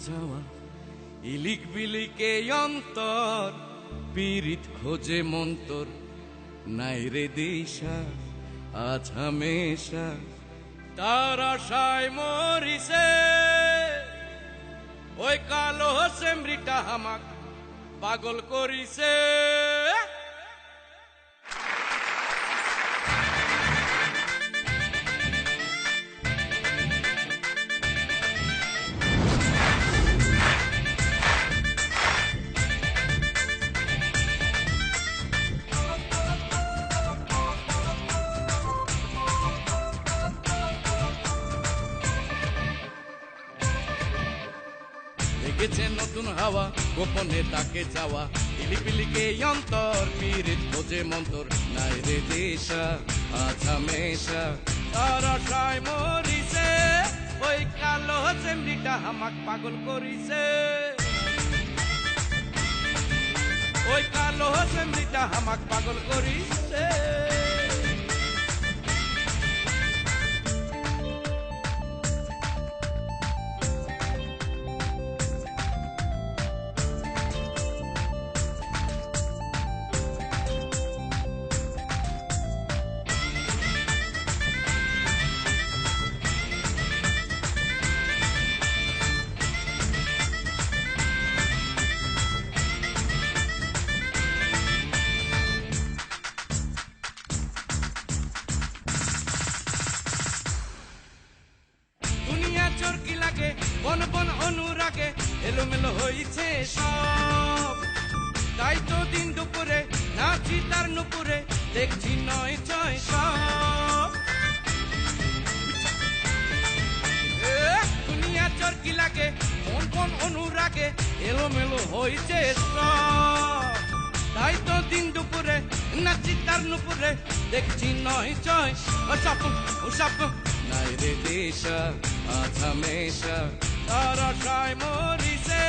যাওয়া। ইলিক বিলিকে অন্তর, পীড়িত খোঁজে মন্তর। নাই রে দিশা, আজ হামেশা। তার আশায় মরিছে। ওই কালো সেমরিটা হামাক পাগল করিছে। দেখেছে নতুন হাওয়া, গোপনে তাকে যাওয়া পিলিপিলিকে অন্তর পীড়িত খোঁজে মন্তর। নাই রে দেশা আছা মেশা। তার আশায় মরিছে, ওই কালো চেমড়িটা হামাক পাগল করিছে। ওই কালো চেমড়িটা হামাক পাগল করিছে। বন বন অনুরাগে এলোমেলো হয়েছে সব তাই তো দিন দুপুরে নাচি তার নুপুরে দেখছি নয় ছয় সব দুনিয়া চরকি লাগে বন বন অনুরাগে এলোমেলো হয়েছে সব তাই তো দিন দুপুরে নাচি তার নুপুরে দেখছি নয় ছয় ও স্বপ্ন ও স্বপ্ন নাই রে দেশা আজ হামেশা তার আশায় মরিছে,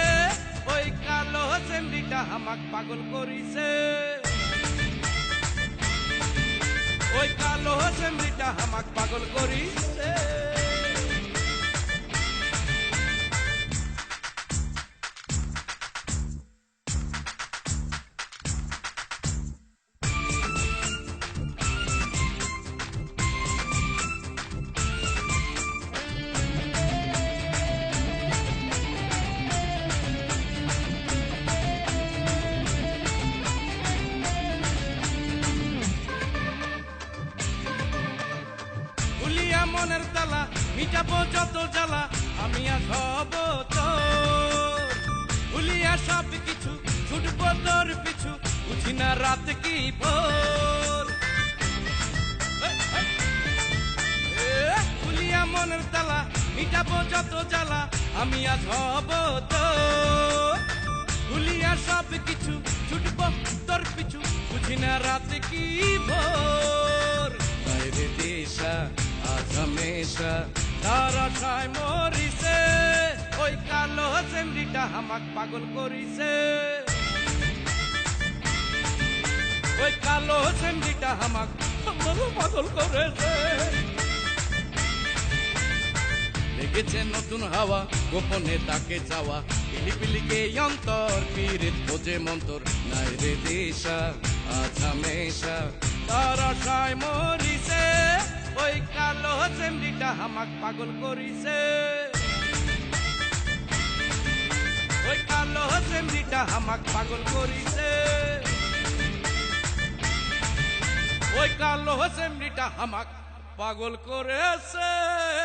ওই কালো চেন্দিটা আমাক পাগল করিছে। ওই কালো চেন্দিটা আমাক পাগল করিছে। মনের তালা, মিটাবো যত জ্বালা, আমি আর হব তোর। উলিয়া সব কিছু, ছুটবো তোর পিছু, বুঝি না রাত কি ভোর। উলিয়া মনের তালা, মিটাবো যত জ্বালা, আমি আজ হব তোর। উলিয়া সব কিছু, ছুটবো তোর পিছু, বুঝি না রাত কি হামেশা তার আশায় মরিছে, ওই কালো চেমড়িটা হামাক পাগল করিছে। ওই কালো চেমড়িটা হামাক পাগল করেছে। লেগেছে নতুন হাওয়া, গোপনে তাকে চাওয়া। পিলিপিলিকে অন্তর পীড়িত খোঁজে মন্তর। নাই রে দেশা, আজ হামেশা তার মরিছে। ওই কালো চেমড়িটা হামাক পাগল করিছে। ওই কালো চেমড়িটা আমাক পাগল করিছে। ওই কালো চেমড়িটা আমাক পাগল করেছে।